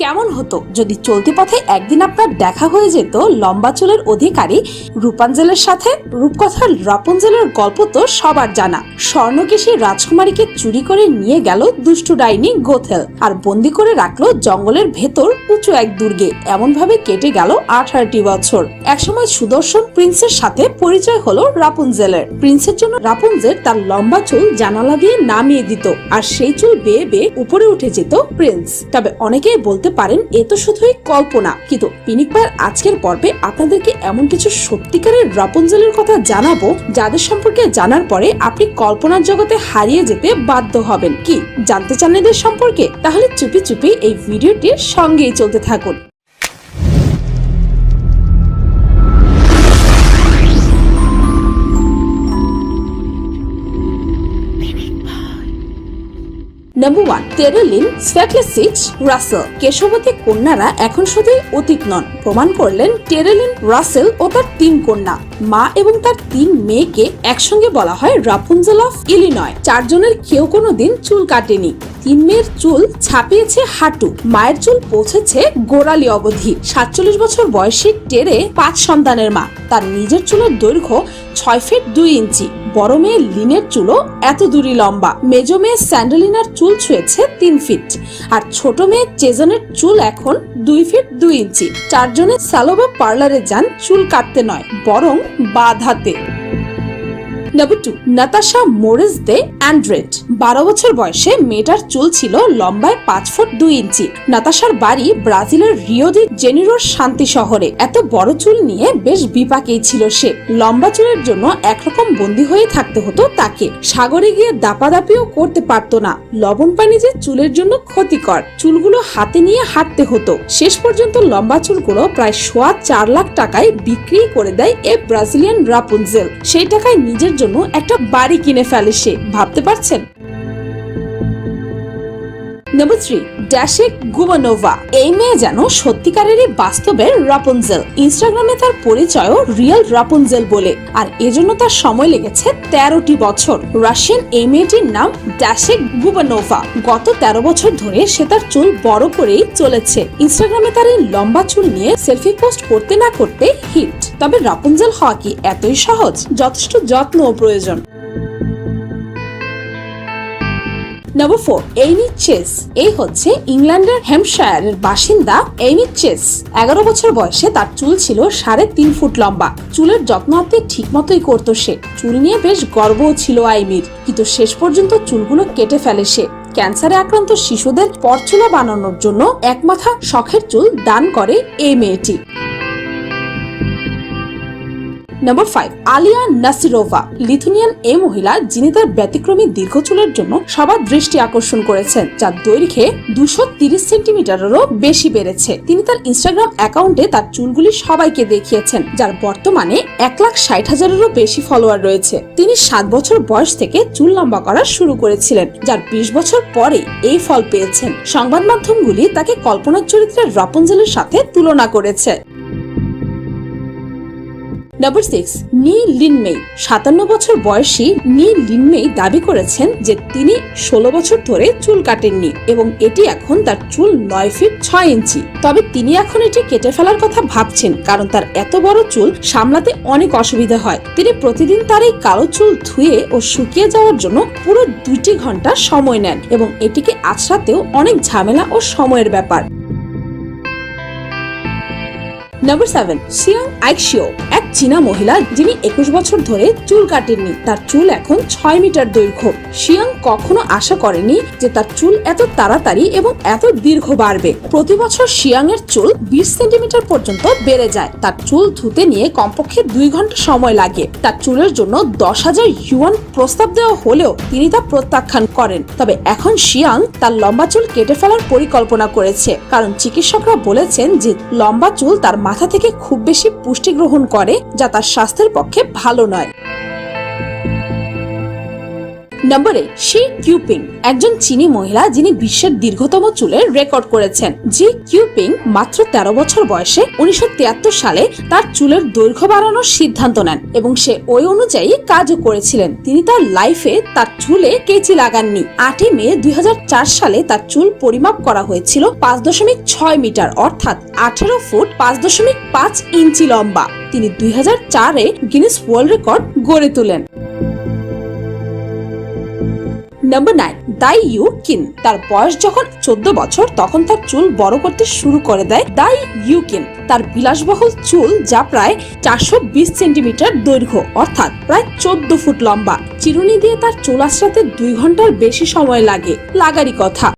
কেমন হতো? যদি চলতি পথে একদিন আপনার দেখা হয়ে যেত, লম্বা চুলের অধিকারী রূপাঞ্জলের সাথে, রূপকথার রাপুঞ্জলের গল্প তো সবার জানা। স্বর্ণকেশী রাজকুমারীকে চুরি করে নিয়ে গেল দুষ্টু ডাইনি গোথেল, আর বন্দি করে রাখল জঙ্গলের ভেতর উঁচু এক দুর্গে। এমন ভাবে কেটে গেল আঠারোটি বছর। একসময় সুদর্শন প্রিন্সের সাথে পরিচয় হলো রাপুঞ্জেলের প্রিন্সের জন্য রাপুঞ্জেল তার লম্বা চুল জানালা দিয়ে নামিয়ে দিত, আর সেই চুল বেয়ে বেয়ে উপরে উঠে যেত প্রিন্স। তবে অনেকেই বলতে পারেন, এ তো শুধুই কল্পনা। কিন্তু পিনিক পায়ের আজকের পর্বে আপনাদেরকে এমন কিছু সত্যিকারের রাপঞ্জেলের কথা জানাব, যাদের সম্পর্কে জানার পরে আপনি কল্পনার জগতে হারিয়ে যেতে বাধ্য হবেন। কি, জানতে চান এদের সম্পর্কে? তাহলে চুপি চুপি এই ভিডিওটির সঙ্গেই চলতে থাকুন। নাম্বার ওয়ান টেরেলিন স্ভ্যাটলেসিচ রাসেল কেশবতী কন্যারা এখন শুধুই অতীত নন, প্রমাণ করলেন টেরেলিন রাসেল ও তার তিন কন্যা। মা এবং তার তিন মেয়েকে একসঙ্গে বলা হয় রাপুঞ্জেল অফ ইলিনয় চারজনের কেউ কোনোদিন চুল কাটেনি। তিন মেয়ের চুল ছাপিয়েছে হাঁটু। মায়ের চুল পৌঁছেছে গোড়ালি অবধি। সাতচল্লিশ বছর বয়সী টেরে পাঁচ সন্তানের মা। তার নিজের চুলের দৈর্ঘ্য ছয় ফিট দুই ইঞ্চি। বড় মেয়ে লিনের চুলও এত দূরই লম্বা। মেজ মেয়ে স্যান্ডেলিনার চুল ছুঁয়েছে তিন ফিট। আর ছোট মেয়ে চেজনের চুল এখন দুই ফিট দুই ইঞ্চি। চারজনের স্যালোবা পার্লারে যান চুল কাটতে নয়, বরং বাঁধাতে number two Natasha Moraes de Andrade বারো বছর বয়সে মেয়েটার চুল ছিল লম্বায় পাঁচ ফুট দুই ইঞ্চি। নাতাশার বাড়ি ব্রাজিলের রিও দি জেনিরোর শান্তি শহরে। এত বড় চুল নিয়ে বেশ বিপাকেই ছিল সে। লম্বা চুলের জন্য একরকম বন্দি হয়ে থাকতে হতো তাকে। সাগরে গিয়ে দাপাদাপিও করতে পারতো না। লবণ পানি যে চুলের জন্য ক্ষতিকর, চুলগুলো হাতে নিয়ে হাঁটতে হতো। শেষ পর্যন্ত লম্বা চুলগুলো প্রায় সোয়া চার লাখ টাকায় বিক্রি করে দেয় এ ব্রাজিলিয়ান রাপুনজেল। সেই টাকায় নিজের জন্য একটা বাড়ি কিনে ফেলে সে, ভাবতে পারছেন? নাম্বার থ্রি গুবানোভা এই মেয়ে যেন সত্যিকারেরই বাস্তবের রাপুনজেল ইনস্টাগ্রামে তার রিয়েল রাপুনজেল বলে, আর এজন্য তার সময় লেগেছে তেরোটি বছর। রাশিয়ান এই মেয়েটির নাম ড্যাশেক গুবানোভা গত তেরো বছর ধরে সে তার চুল বড় করেই চলেছে। ইনস্টাগ্রামে তার এই লম্বা চুল নিয়ে সেলফি পোস্ট করতে না করতে হিট তবে রাপুনজেল হওয়া কি এতই সহজ, যথেষ্ট যত্ন প্রয়োজন। নাম্বার ফোর এইমি চেস এই হচ্ছে ইংল্যান্ডের হ্যাম্পশায়ারের বাসিন্দা এইমি চেস এগারো বছর বয়সে তার চুল ছিল সাড়ে তিন ফুট লম্বা। চুলের যত্ন আত্মে ঠিক মতোই করতো সে। চুল নিয়ে বেশ গর্বও ছিল আইমির। কিন্তু শেষ পর্যন্ত চুলগুলো কেটে ফেলে সে। ক্যান্সারে আক্রান্ত শিশুদের পরচুলা বানানোর জন্য এক মাথা শখের চুল দান করে এই মেয়েটি। Number five Aliya Nasirova Lithuanian এ মহিলা, যিনি তার ব্যতিক্রমী দীর্ঘ চুলের জন্য সবার দৃষ্টি আকর্ষণ করেছেন, যার দৈর্ঘ্যে দুশো তিরিশ সেন্টিমিটারেরও বেশি বেড়েছে। তিনি তার ইনস্টাগ্রাম অ্যাকাউন্টে তার চুলগুলি সবাইকে দেখিয়েছেন, যার বর্তমানে এক লাখ ষাট হাজারেরও বেশি ফলোয়ার রয়েছে। তিনি সাত বছর বয়স থেকে চুল লম্বা করা শুরু করেছিলেন, যার বিশ বছর পরে এই ফল পেয়েছেন। সংবাদ মাধ্যমগুলি তাকে কল্পনার চরিত্রের রাপুঞ্জেলের সাথে তুলনা করেছে। নাম্বার সিক্স নি লিনমেই সাতান্ন বছর বয়সী নি লিনমেই দাবি করেছেন যে তিনি ষোলো বছর ধরে চুল কাটেননি এবং এটি এখন তার চুল নয় ফিট ছয় ইঞ্চি। তবে তিনি এখন এটি কেটে ফেলার কথা ভাবছেন, কারণ তার এত বড় চুল সামলাতে অনেক অসুবিধা হয়। তিনি প্রতিদিন তার এই কালো চুল ধুয়ে ও শুকিয়ে যাওয়ার জন্য পুরো দুইটি ঘণ্টা সময় নেন এবং এটিকে আছড়াতেও অনেক ঝামেলা ও সময়ের ব্যাপার। নাম্বার সেভেন সিয়াং আইকশিও এক চীনা মহিলা যিনি একুশ বছর ধরে চুল কাটেননি, তার চুল এখন ছয় মিটার দৈর্ঘ্য। শিয়াং কখনো আশা করেনি যে তার চুল এত তাড়াতাড়ি এবং এত দীর্ঘ বাড়বে। প্রতি বছর শিয়াং এর চুল বিশ সেন্টিমিটার পর্যন্ত বেড়ে যায়। তার চুল ধুতে নিয়ে কমপক্ষে দুই ঘণ্টা সময় লাগে। তার চুলের জন্য দশ হাজার ইউয়ান প্রস্তাব দেওয়া হলেও তিনি তা প্রত্যাখ্যান করেন। তবে এখন শিয়াং তার লম্বা চুল কেটে ফেলার পরিকল্পনা করেছে। কারণ চিকিৎসকরা বলেছেন যে লম্বা চুল তার মাথা থেকে খুব বেশি পুষ্টি গ্রহণ করে যা তার স্বাস্থ্যের পক্ষে ভালো নয়। নম্বরে শি কিউপিং, একজন চীনি মহিলা যিনি বিশ্বের দীর্ঘতম চুলের রেকর্ড করেছেন। জি কিউপিং মাত্র তেরো বছর বয়সে উনিশশো সালে তার চুলের দৈর্ঘ্য বাড়ানোর সিদ্ধান্ত নেন এবং সে ওই অনুযায়ী কাজও করেছিলেন। তিনি তার লাইফে তার চুলে কেচি লাগাননি। আটই মে দুই হাজার চার সালে তার চুল পরিমাপ করা হয়েছিল পাঁচ দশমিক ছয় মিটার, অর্থাৎ আঠেরো ফুট পাঁচ দশমিক পাঁচ ইঞ্চি লম্বা। তিনি দুই হাজার চারে গিনেস ওয়ার্ল্ড রেকর্ড গড়ে তোলেন। নাম্বার নাইন দাই ইউ কিন তার বয়স যখন চোদ্দ বছর, তখন তার চুল বড় করতে শুরু করে দেয় দাই ইউ কিন তার বিলাসবহুল চুল যা প্রায় চারশো বিশ সেন্টিমিটার দৈর্ঘ্য, অর্থাৎ প্রায় চোদ্দ ফুট লম্বা। চিরুনি দিয়ে তার চুল আশ্রাতে দুই ঘণ্টার বেশি সময় লাগে। লাগারই কথা।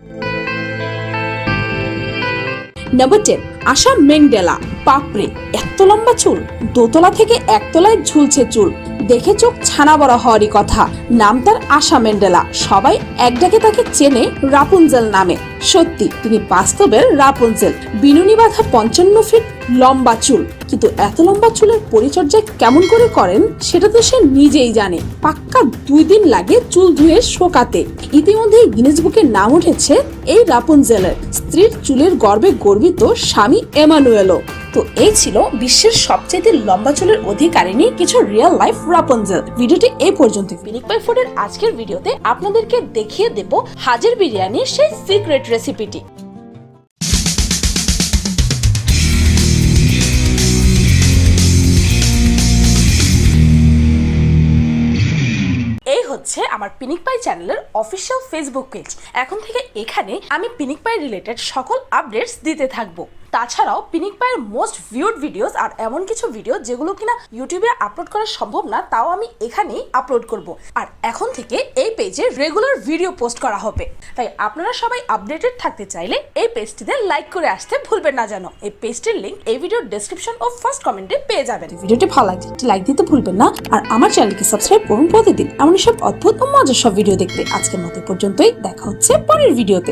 নাম্বার টেন আশা মেংডেলা বাপরে, এত লম্বা চুল। দোতলা থেকে একতলায় ঝুলছে চুল। দেখে চোখ ছানা বড় হওয়ারই কথা। নাম তার আশা মেন্ডেলা। সবাই এক ডাকে তাকে চেনে রাপুনজেল নামে। সত্যি, তিনি বাস্তবের রাপুনজেল। বিনুনি বাঁধা পঞ্চান্ন ফিট লম্বা চুল। কিন্তু এত লম্বা চুলের পরিচর্যা কেমন করে করেন, সেটা তো সে নিজেই জানে। পাক্কা দুই দিন লাগে চুল ধুয়ে শোকাতে। ইতিমধ্যেই গিনেস বুকে নাম উঠেছে এই রাপুনজেলের। স্ত্রীর চুলের গর্বে গর্বিত স্বামী এমানুয়েলও। তো এই ছিল বিশ্বের সবচেয়ে লম্বা চুলের অধিকারিণী, কিছু রিয়েল লাইফ রাপনজেল ভিডিওটি এই পর্যন্ত। ফিনিক বাই ফুডের আজকের ভিডিওতে আপনাদেরকে দেখিয়ে দেব হাজির বিরিয়ানির সেই সিক্রেট রেসিপিটি হচ্ছে আমার পিনিক পাই চ্যানেলের অফিসিয়াল ফেসবুক পেজ এখন থেকে এখানে আমি পিনিক পাই রিলেটেড সকল আপডেটস দিতে থাকব। তাছাড়াও পিনিক পায়ের মোস্ট ভিউড ভিডিওস আর এমন কিছু ভিডিও যেগুলো কিনা ইউটিউবে আপলোড করা সম্ভব না, তাও আমি এখানেই আপলোড করব। আর এখন থেকে এই পেজে রেগুলার ভিডিও পোস্ট করা হবে। তাই আপনারা সবাই আপডেটেড থাকতে চাইলে এই পেজটিতে লাইক করে আসতে ভুলবেন না যেন। এই পেজটির লিংক এই ভিডিওর ডেসক্রিপশন ও ফার্স্ট কমেন্টে পেয়ে যাবেন। ভিডিওটি ভালো লাগছে লাইক দিতে ভুলবেন না। আর আমার চ্যানেলকে সাবস্ক্রাইব করুন প্রতিদিন। এমন সব অদ্ভুত ও মজার সব ভিডিও দেখতে। আজকের মতো পর্যন্তই। দেখা হচ্ছে পরের ভিডিওতে